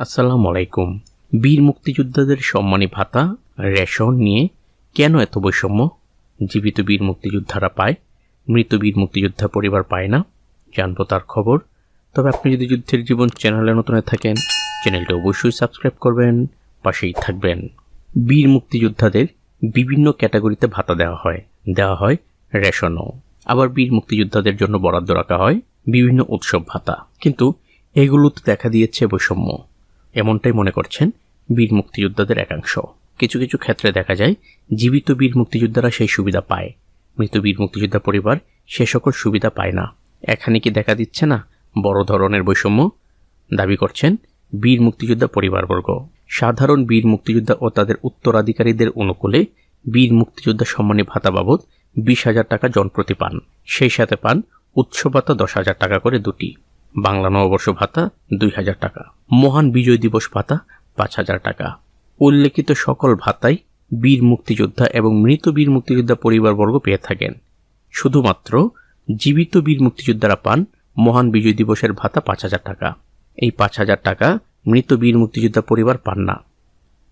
আসসালামু আলাইকুম। বীর মুক্তিযোদ্ধাদের সম্মানী ভাতা, রেশন নিয়ে কেন এত বৈষম্য? জীবিত বীর মুক্তিযোদ্ধারা পায়, মৃত বীর মুক্তিযোদ্ধা পরিবার পায় না। জানব তার খবর। তবে আপনি যদি যুদ্ধের জীবন চ্যানেলে নতুন থাকেন, চ্যানেলটা অবশ্যই সাবস্ক্রাইব করবেন, পাশেই থাকবেন। বীর মুক্তিযোদ্ধাদের বিভিন্ন ক্যাটাগরিতে ভাতা দেওয়া হয়। দেওয়া হয় রেশনও। আবার বীর মুক্তিযোদ্ধাদের জন্য বরাদ্দ রাখা হয় বিভিন্ন উৎসব ভাতা। কিন্তু এগুলোতে দেখা দিয়েছে বৈষম্য। এমনটাই মনে করছেন বীর মুক্তিযোদ্ধাদের একাংশ। কিছু কিছু ক্ষেত্রে দেখা যায়, জীবিত বীর মুক্তিযোদ্ধারা সেই সুবিধা পায়। মৃত বীর মুক্তিযোদ্ধা পরিবার সে সকল সুবিধা পায় না। এখানে কি দেখা দিচ্ছে না বড় ধরনের বৈষম্য? দাবি করছেন বীর মুক্তিযোদ্ধা পরিবারবর্গ। সাধারণ বীর মুক্তিযোদ্ধা ও তাদের উত্তরাধিকারীদের অনুকূলে বীর মুক্তিযোদ্ধা সম্মানী ভাতা বাবদ বিশ হাজার টাকা জনপ্রতি পান। সেই সাথে পান উৎসব ভাতা দশ হাজার টাকা করে দুটি। বাংলা নববর্ষ ভাতা দুই হাজার টাকা। মহান বিজয় দিবস ভাতা পাঁচ হাজার টাকা। উল্লেখিত সকল ভাতাই বীর মুক্তিযোদ্ধা এবং মৃত বীর মুক্তিযোদ্ধা পরিবারবর্গ পেয়ে থাকেন। শুধুমাত্র জীবিত বীর মুক্তিযোদ্ধারা পান মহান বিজয় দিবসের ভাতা পাঁচ হাজার টাকা। এই পাঁচ হাজার টাকা মৃত বীর মুক্তিযোদ্ধা পরিবার পান না।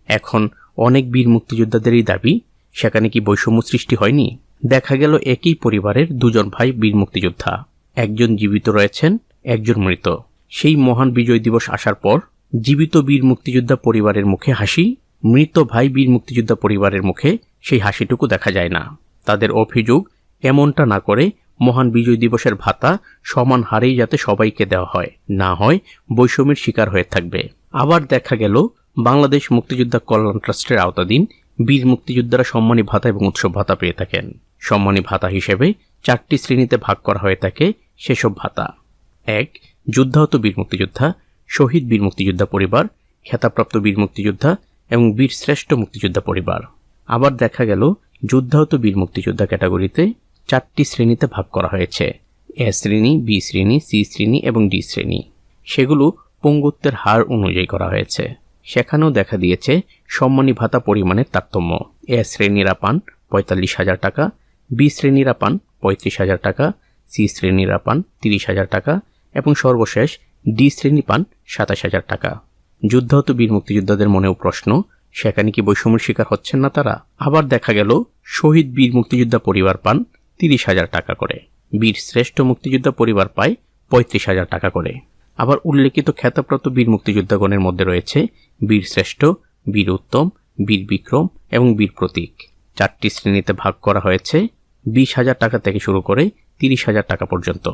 এখন অনেক বীর মুক্তিযোদ্ধাদেরই দাবি, সেখানে কি বৈষম্য সৃষ্টি হয়নি? দেখা গেল একই পরিবারের দুজন ভাই বীর মুক্তিযোদ্ধা। একজন জীবিত রয়েছেন একজন মৃত। সেই মহান বিজয় দিবস আসার পর জীবিত বীর মুক্তিযোদ্ধা পরিবারের মুখে হাসি, মৃত ভাই বীর মুক্তিযোদ্ধা পরিবারের মুখে সেই হাসিটুকু দেখা যায় না। তাদের অভিযোগ এমনটা না করে মহান বিজয় দিবসের ভাতা সমান হারেই যাতে সবাইকে দেওয়া হয়, না হয় বৈষম্যের শিকার হয়ে থাকবে। আবার দেখা গেল, বাংলাদেশ মুক্তিযোদ্ধা কল্যাণ ট্রাস্টের আওতাধীন বীর মুক্তিযোদ্ধারা সম্মানী ভাতা এবং উৎসব ভাতা পেয়ে থাকেন। সম্মানী ভাতা হিসেবে চারটি শ্রেণীতে ভাগ করা হয়ে থাকে সেসব ভাতা। এক, যুদ্ধাহত বীর মুক্তিযোদ্ধা, শহীদ বীর মুক্তিযোদ্ধা পরিবার খেতাপ্রাপ্ত বীর মুক্তিযোদ্ধা এবং বীর শ্রেষ্ঠ মুক্তিযোদ্ধা পরিবার। আবার দেখা গেল, যুদ্ধাহত বীর মুক্তিযোদ্ধা ক্যাটাগরিতে চারটি শ্রেণীতে ভাগ করা হয়েছে। এ শ্রেণি, বি শ্রেণি, সি শ্রেণি এবং ডি শ্রেণি। সেগুলো পঙ্গুত্বের হার অনুযায়ী করা হয়েছে। সেখানেও দেখা দিয়েছে, সম্মানী ভাতা পরিমাণের তারতম্য। এ শ্রেণীরা পান পঁয়তাল্লিশ হাজার টাকা, বি শ্রেণীরা পান পঁয়ত্রিশ হাজার টাকা, সি শ্রেণীরা পান তিরিশ হাজার টাকা এবং সর্বশেষ, ডি শ্রেণি পান সাতাশ হাজার টাকা। যুদ্ধাহত বীর মুক্তিযোদ্ধাদের মনেও প্রশ্ন, সেখানে কি বৈষম্যের শিকার হচ্ছেন না তারা? আবার দেখা গেল, শহীদ বীর মুক্তিযোদ্ধা পরিবার পান তিরিশ হাজার টাকা করে। বীর শ্রেষ্ঠ মুক্তিযোদ্ধা পরিবার পায় পঁয়ত্রিশ হাজার টাকা করে। আবার উল্লেখিত খ্যাতপ্রাপ্ত বীর মুক্তিযোদ্ধাগণের মধ্যে রয়েছে বীর শ্রেষ্ঠ, বীর উত্তম, বীর বিক্রম এবং বীর প্রতীক। চারটি শ্রেণীতে ভাগ করা হয়েছে, বিশ হাজার টাকা থেকে শুরু করে তিরিশ হাজার টাকা পর্যন্ত।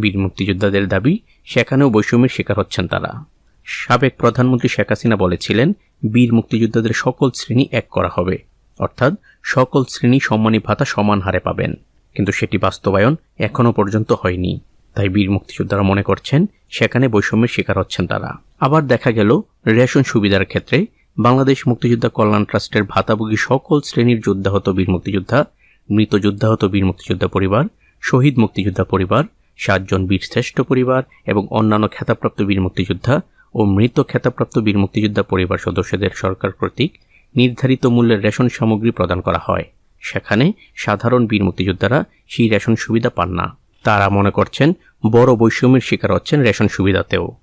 বীর মুক্তিযোদ্ধাদের দাবি, সেখানেও বৈষম্যের শিকার হচ্ছেন তারা। সাবেক প্রধানমন্ত্রী শেখ হাসিনা বলেছিলেন, বীর মুক্তিযোদ্ধাদের সকল শ্রেণি এক করা হবে। অর্থাৎ সকল শ্রেণি সম্মানী ভাতা সমান হারে পাবেন। কিন্তু সেটি বাস্তবায়ন এখনও পর্যন্ত হয়নি। তাই বীর মুক্তিযোদ্ধারা মনে করছেন, সেখানে বৈষম্যের শিকার হচ্ছেন তারা। আবার দেখা গেল, রেশন সুবিধার ক্ষেত্রে বাংলাদেশ মুক্তিযোদ্ধা কল্যাণ ট্রাস্টের ভাতাভোগী সকল শ্রেণির যোদ্ধাহত বীর মুক্তিযোদ্ধা, মৃত যোদ্ধাহত বীর মুক্তিযোদ্ধা পরিবার, শহীদ মুক্তিযোদ্ধা পরিবার সাতজন বীর শ্রেষ্ঠ পরিবার এবং অন্যান্য খ্যাতাপ্রাপ্ত বীর মুক্তিযোদ্ধা ও মৃত খ্যাতাপ্রাপ্ত বীর মুক্তিযোদ্ধা পরিবার সদস্যদের সরকার কর্তৃক নির্ধারিত মূল্যের রেশন সামগ্রী প্রদান করা হয়। সেখানে সাধারণ বীর মুক্তিযোদ্ধারা সেই রেশন সুবিধা পান না। তারা মনে করছেন বড় বৈষম্যের শিকার হচ্ছেন রেশন সুবিধাতেও।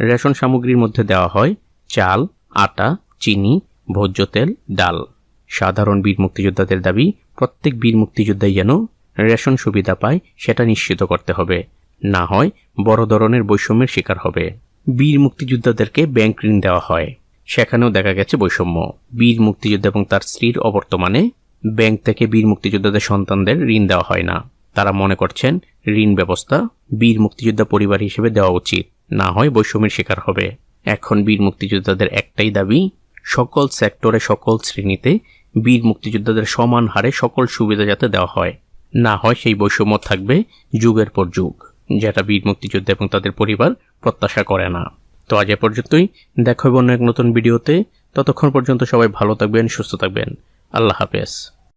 রেশন সামগ্রীর মধ্যে দেওয়া হয় চাল, আটা, চিনি, ভোজ্য তেল, ডাল। সাধারণ বীর মুক্তিযোদ্ধাদের দাবি, প্রত্যেক বীর মুক্তিযোদ্ধাই যেন রেশন সুবিধা পায়, সেটা নিশ্চিত করতে হবে। না হয় বড় ধরনের বৈষম্যের শিকার হবে। বীর মুক্তিযোদ্ধাদেরকে ব্যাংক ঋণ দেওয়া হয়। সেখানেও দেখা গেছে বৈষম্য। বীর মুক্তিযোদ্ধা এবং তার স্ত্রীর অবর্তমানে ব্যাংক থেকে বীর মুক্তিযোদ্ধাদের সন্তানদের ঋণ দেওয়া হয় না। তারা মনে করছেন, ঋণ ব্যবস্থা বীর মুক্তিযোদ্ধা পরিবার হিসেবে দেওয়া উচিত। না হয় বৈষম্যের শিকার হবে। এখন বীর মুক্তিযোদ্ধাদের একটাই দাবি, সকল সেক্টরে, সকল শ্রেণীতে বীর মুক্তিযোদ্ধাদের সমান হারে সকল সুবিধা যাতে দেওয়া হয়। না হয় সেই বৈষম্য থাকবে যুগের পর যুগ। যেটা বীর মুক্তিযোদ্ধা এবং তাদের পরিবার প্রত্যাশা করে না। তো আজ এ পর্যন্তই। দেখা হবে অন্য এক নতুন ভিডিওতে। ততক্ষণ পর্যন্ত সবাই ভালো থাকবেন, সুস্থ থাকবেন। আল্লাহ হাফেজ।